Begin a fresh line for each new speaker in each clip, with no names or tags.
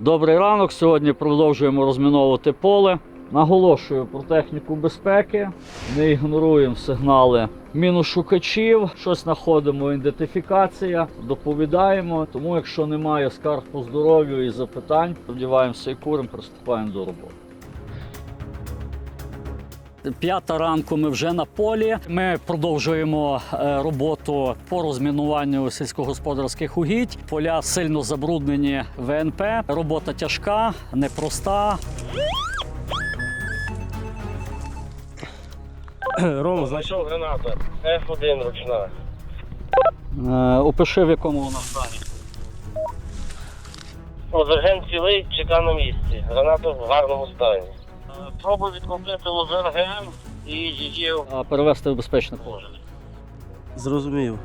Добрий ранок. Сьогодні продовжуємо розміновувати поле. Наголошую про техніку безпеки. Не ігноруємо сигнали міношукачів. Щось знаходимо, ідентифікація, доповідаємо. Тому, якщо немає скарг по здоров'ю і запитань, сподіваємося і куримо, приступаємо до роботи. П'ята ранку ми вже на полі. Ми продовжуємо е, роботу по розмінуванню сільськогосподарських угідь. Поля сильно забруднені ВНП. Робота тяжка, непроста.
Ром,
Знайшов граната. F1 ручна.
Е, Опиши, в якому вона стані.
Лозерген цілий, чека на місці. Граната в гарному стані. Пробую лозер ГМ і її
А перевести в безпечне
положення.
зрозумів.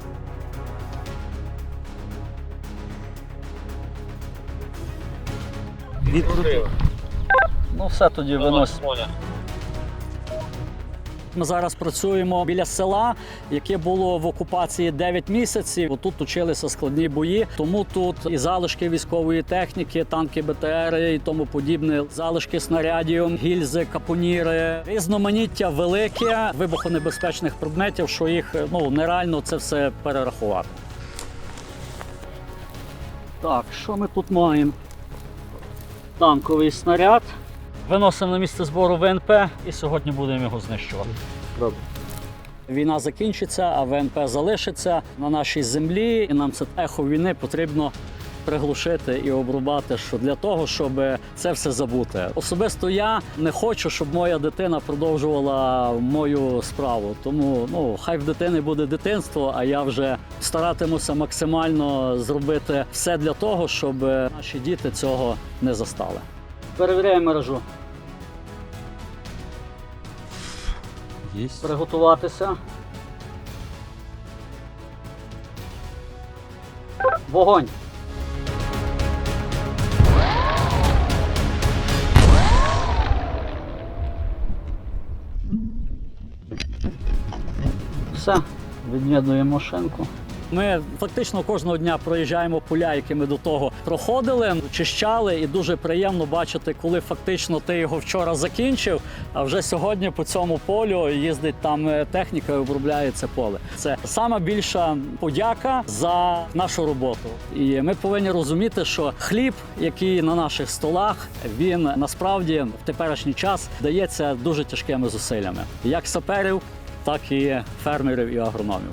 Відкрутив.
Ну все тоді винось. Ми зараз працюємо біля села, яке було в окупації 9 місяців. Тут точилися складні бої, тому тут і залишки військової техніки, танки БТР і тому подібне, залишки снарядів, гільзи, капоніри, різноманіття велике вибухонебезпечних предметів, що їх ну нереально це все перерахувати. Так, що ми тут маємо? Танковий снаряд. Виносимо на місце збору ВНП і сьогодні будемо його знищувати.
Добре.
Війна закінчиться, а ВНП залишиться на нашій землі, і нам це ехо війни потрібно приглушити і обрубати що для того, щоб це все забути. Особисто я не хочу, щоб моя дитина продовжувала мою справу. Тому ну хай в дитини буде дитинство, а я вже старатимуся максимально зробити все для того, щоб наші діти цього не застали. Перевіряємо мережу.
Єсть.
приготуватися. Вогонь. Все, від'єднуємо машинку. Ми фактично кожного дня проїжджаємо поля, які ми до того проходили, очищали, і дуже приємно бачити, коли фактично ти його вчора закінчив, а вже сьогодні по цьому полю їздить там е, техніка і обробляє це поле. Це сама більша подяка за нашу роботу. І ми повинні розуміти, що хліб, який на наших столах, він насправді в теперішній час дається дуже тяжкими зусиллями, як саперів, так і фермерів і агрономів.